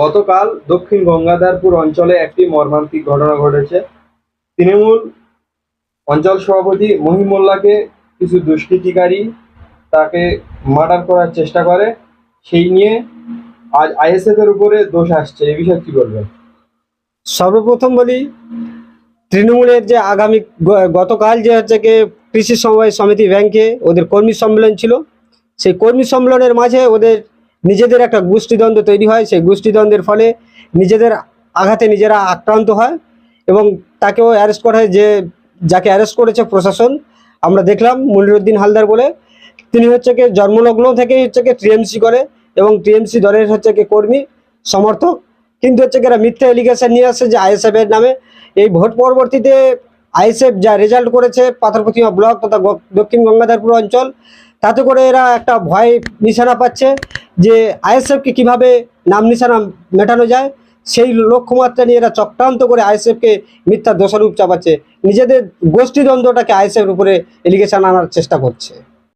গতকাল দক্ষিণ গঙ্গাধারপুর অঞ্চলে একটি মর্মান্তিক ঘটনা ঘটেছে। তৃণমূল অঞ্চল সভাপতি মহিমুল্লাহকে কিছু দুষ্কৃতিকারী তাকে মার্ডার করার চেষ্টা করে। সেই নিয়ে আজ আইএসএফ এর উপরে দোষ আসছে। এই বিষয়ে কি বলবেন? সর্বপ্রথম বলি, তৃণমূলের যে আগামী গতকাল যে হচ্ছে কি কৃষি সমবায় সমিতি ব্যাংকে ওদের কর্মী সম্মেলন ছিল। সেই কর্মী সম্মেলনের মাঝে ওদের নিজেদের একটা গোষ্ঠীদ্বন্দ্ব তৈরি হয়, সেই গোষ্ঠীদ্বন্দ্বের ফলে নিজেদের আঘাতে নিজেরা আক্রান্ত হয় এবং তাকেও অ্যারেস্ট করা হয় যে, যাকে অ্যারেস্ট করেছে প্রশাসন, আমরা দেখলাম মনিরুদ্দিন হালদার বলে। তিনি হচ্ছে কি জন্মলগ্ন থেকেই হচ্ছে কি টিএমসি করে এবং টিএমসি দলের হচ্ছে কি কর্মী, সমর্থক। কিন্তু হচ্ছে কি এরা মিথ্যা এলিগেশন নিয়ে আসছে যে আইএসএফ এর নামে। এই ভোট পরবর্তীতে আইএসএফ যা রেজাল্ট করেছে পাথরপ্রতিমা ব্লক তথা দক্ষিণ গঙ্গাধারপুর অঞ্চল, তাতে করে এরা একটা ভয় নিশানা পাচ্ছে। যে আইএসএফকে কীভাবে নাম নিশানা মেটানো যায়, সেই লক্ষ্যমাত্রা নিয়ে এরা চক্রান্ত করে আইএসএফকে মিথ্যা দোষারূপ চাপাচ্ছে। নিজেদের গোষ্ঠীদ্বন্দ্বটাকে আইএসএফের উপরে এলিগেশন আনার চেষ্টা করছে।